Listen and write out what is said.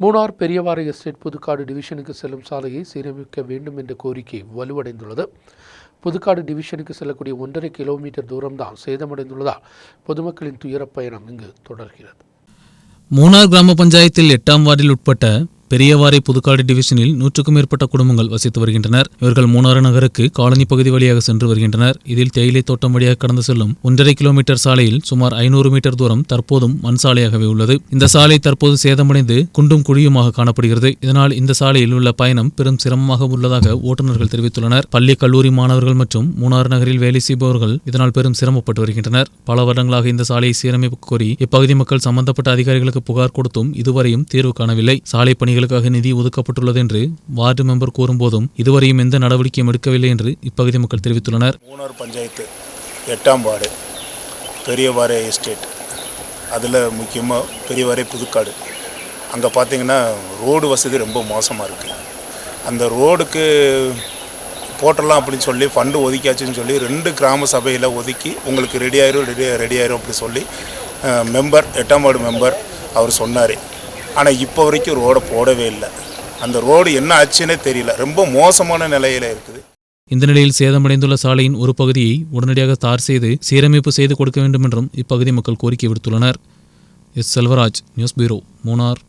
Munnar Periyavarai estate Pudukkadu டிவிஷனுக்கு செல்லும் சாலையை சீரமைக்க வேண்டும் என்ற கோரிக்கை வலுவடைந்துள்ளது. புதுக்காடு டிவிஷனுக்கு செல்லக்கூடிய ஒன்றரை கிலோமீட்டர் தூரம்தான் சேதமடைந்துள்ளதால் பொதுமக்களின் துயரப் பயணம் இங்கு தொடர்கிறது. மூணார் கிராம பஞ்சாயத்தில் எட்டாம் வார்டில் உட்பட்ட பெரியவாரை புதுக்காடு டிவிஷனில் நூற்றுக்கும் மேற்பட்ட குடும்பங்கள் வசித்து வருகின்றனர். இவர்கள் மூணாறு நகருக்கு காலனி பகுதி வழியாக சென்று வருகின்றனர். இதில் தேயிலை தோட்டம் வழியாக கடந்து செல்லும் ஒன்றரை கிலோமீட்டர் சாலையில் சுமார் ஐநூறு மீட்டர் தூரம் தற்போதும் மண் சாலையாகவே உள்ளது. இந்த சாலை தற்போது சேதமடைந்து குண்டும் குழியுமாக காணப்படுகிறது. இதனால் இந்த சாலையில் உள்ள பயணம் பெரும் சிரமமாக உள்ளதாக ஓட்டுநர்கள் தெரிவித்துள்ளனர். பள்ளி கல்லூரி மாணவர்கள் மற்றும் மூணாறு நகரில் வேலை செய்பவர்கள் இதனால் பெரும் சிரமப்பட்டு வருகின்றனர். பல வருடங்களாக இந்த சாலையை சீரமைப்பு கோரி இப்பகுதி மக்கள் சம்பந்தப்பட்ட அதிகாரிகளுக்கு புகார் கொடுத்தும் இதுவரையும் தீர்வு காணவில்லை. சாலை பணிகள் பணிகளுக்காக நிதி ஒதுக்கப்பட்டுள்ளது என்று வார்டு மெம்பர் கூறும்போதும் இதுவரையும் எந்த நடவடிக்கையும் எடுக்கவில்லை என்று இப்பகுதி மக்கள் தெரிவித்துள்ளனர். மூணார் பஞ்சாயத்து எட்டாம் வார்டு பெரியவாறை எஸ்டேட். அதில் முக்கியமாக பெரியவாறை புதுக்காடு. அங்கே பார்த்தீங்கன்னா ரோடு வசதி ரொம்ப மோசமாக இருக்குது அந்த ரோடுக்கு போட்டலாம் அப்படின்னு சொல்லி ஃபண்டு ஒதுக்கியாச்சுன்னு சொல்லி ரெண்டு கிராம சபையில் ஒதுக்கி உங்களுக்கு ரெடி ஆயிரும் ரெடி ரெடி ஆயிரும் அப்படி சொல்லி மெம்பர் எட்டாம் வார்டு மெம்பர் அவர் சொன்னார். ஆனால் இப்போ வரைக்கும் ரோடை போடவே இல்லை. அந்த ரோடு என்ன ஆச்சுன்னே தெரியல. ரொம்ப மோசமான நிலையில் இருக்குது. இந்த நிலையில் சேதமடைந்துள்ள சாலையின் ஒரு பகுதியை உடனடியாக தார் செய்து சீரமைப்பு செய்து கொடுக்க வேண்டும் என்றும் இப்பகுதி மக்கள் கோரிக்கை விடுத்துள்ளனர். S Selvaraj news bureau Munnar.